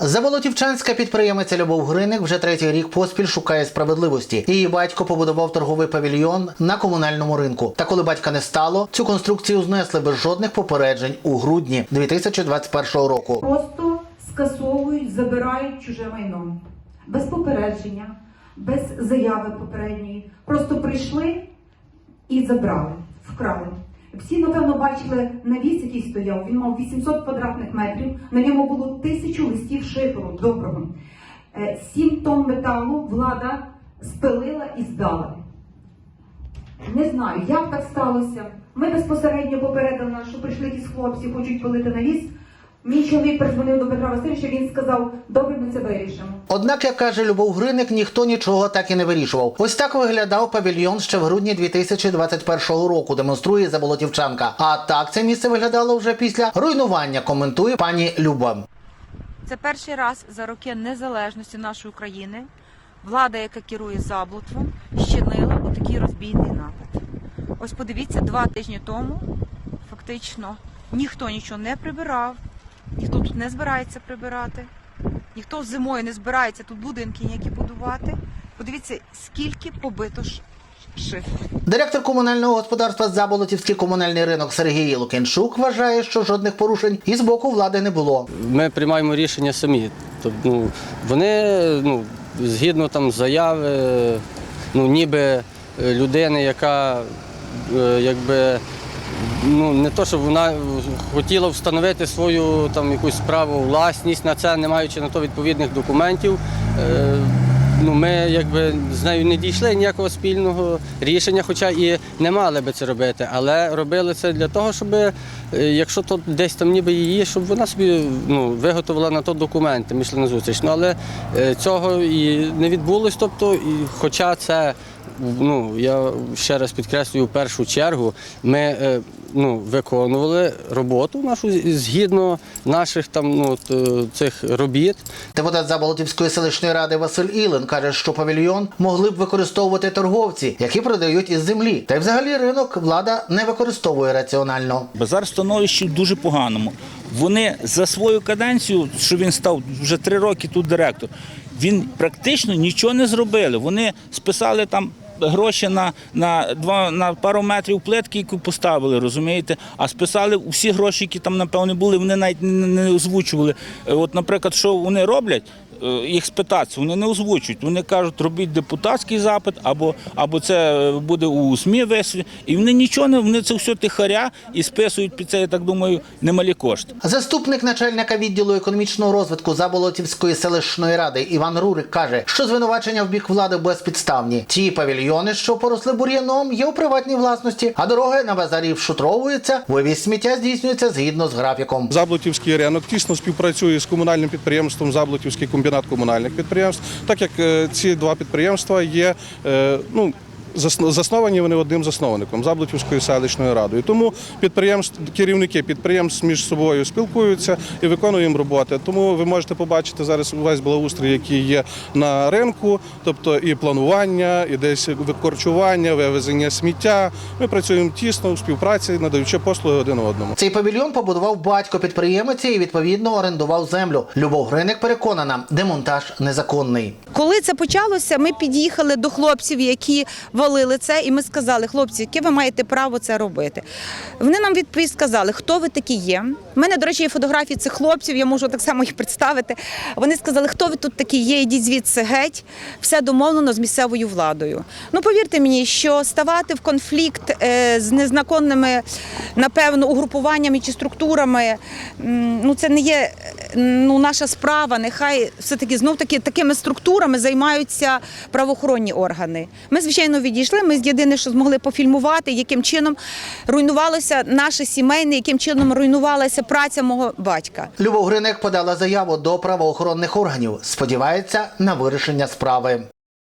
Заболотівчанська підприємиця Любов Гриник вже третій рік поспіль шукає справедливості. Її батько побудував торговий павільйон на комунальному ринку. Та коли батька не стало, цю конструкцію знесли без жодних попереджень у грудні 2021 року. просто скасовують, забирають чуже майно без попередження, без заяви попередньої. Просто прийшли і забрали, вкрали. Всі, напевно, бачили навіс, який стояв. Він мав 800 квадратних метрів. На ньому було тисячу листів шиферу доброго. Е, Сім тонн металу влада спилила і здала. Не знаю, як так сталося. Ми безпосередньо попередили що прийшли якісь хлопці, хочуть пилити навіс. Мій чоловік передзвонив до Петра Васильовича, він сказав, добре, ми це вирішимо. Однак, як каже Любов Гриник, ніхто нічого так і не вирішував. Ось так виглядав павільйон ще в грудні 2021 року. Демонструє заболотівчанка. А так це місце виглядало вже після руйнування. Коментує пані Люба. Це перший раз за роки незалежності нашої країни влада, яка керує заблудством, щинила отакий розбійний напад. Ось подивіться, два тижні тому фактично ніхто нічого не прибирав, ніхто тут не збирається прибирати, ніхто зимою не збирається тут будинки ніякі будувати. Подивіться, скільки побито шифру. Директор комунального господарства Заболотівський комунальний ринок Сергій Лукінчук вважає, що жодних порушень із боку влади не було. Ми приймаємо рішення самі. Тобто, ну, вони ну, згідно там заяви, ну, ніби людини, яка е, якби. Ну, не то, щоб вона хотіла встановити свою там якусь справу власність на це, не маючи на то відповідних документів. Е, ну, ми якби з нею не дійшли ніякого спільного рішення, хоча і не мали би це робити. Але робили це для того, щоб е, якщо то десь там ніби її, щоб вона собі ну, виготовила на то документи, ми на зустріч. Ну, але е, цього і не відбулось. Тобто, і, хоча це ну, я ще раз підкреслюю, в першу чергу ми е, ну, виконували роботу нашу згідно наших там ну, е, цих робіт. Депутат Заболотівської селищної ради Василь Ілин каже, що павільйон могли б використовувати торговці, які продають із землі. Та й взагалі ринок влада не використовує раціонально. Базар становище в дуже поганому. Вони за свою каденцію, що він став вже три роки тут директор, він практично нічого не зробили. Вони списали там. Гроші на, на, два, на пару метрів плитки, яку поставили, розумієте? А списали всі гроші, які там, напевно, були, вони навіть не, озвучували. Е, От, наприклад, що вони роблять, їх спитатися, вони не озвучують. Вони кажуть, робіть депутатський запит, або, або це е, буде у СМІ весь. І вони нічого не вони це все тихаря і списують під це, я так думаю, немалі кошти. Заступник начальника відділу економічного розвитку Заболотівської селищної ради Іван Рурик каже, що звинувачення в бік влади безпідставні. Ті павільйони, що поросли бур'яном, є у приватній власності, а дороги на базарі вшутровуються, вивіз сміття здійснюється згідно з графіком. Заблутівський ринок тісно співпрацює з комунальним підприємством Заблутівський комбінат комунальних підприємств, так як е, ці два підприємства є е, ну. Засно- Засновані вони одним засновником Заблутівською селищною радою. Тому підприємств, керівники підприємств між собою спілкуються і виконуємо роботи. Тому ви можете побачити зараз весь благоустрій, який є на ринку, тобто і планування, і десь викорчування, вивезення сміття. Ми працюємо тісно у співпраці, надаючи послуги один одному. Цей павільйон побудував батько підприємиці і відповідно орендував землю. Любов Гриник переконана, демонтаж незаконний. Коли це почалося, ми під'їхали до хлопців, які валили це, і ми сказали, хлопці, яке ви маєте право це робити. Вони нам відповідь сказали, хто ви такі є. У мене, до речі, є фотографії цих хлопців, я можу так само їх представити. Вони сказали, хто ви тут такі є, ідіть звідси геть. Все домовлено з місцевою владою. Ну повірте мені, що ставати в конфлікт е, з незаконними, напевно, угрупуваннями чи структурами, ну це не є ну, наша справа. Нехай все-таки знов таки такими структурами займаються правоохоронні органи. Ми, звичайно, відійшли. Ми єдине, що змогли пофільмувати, яким чином руйнувалося наше сімейне, яким чином руйнувалася праця мого батька. Любов Гриник подала заяву до правоохоронних органів. Сподівається на вирішення справи.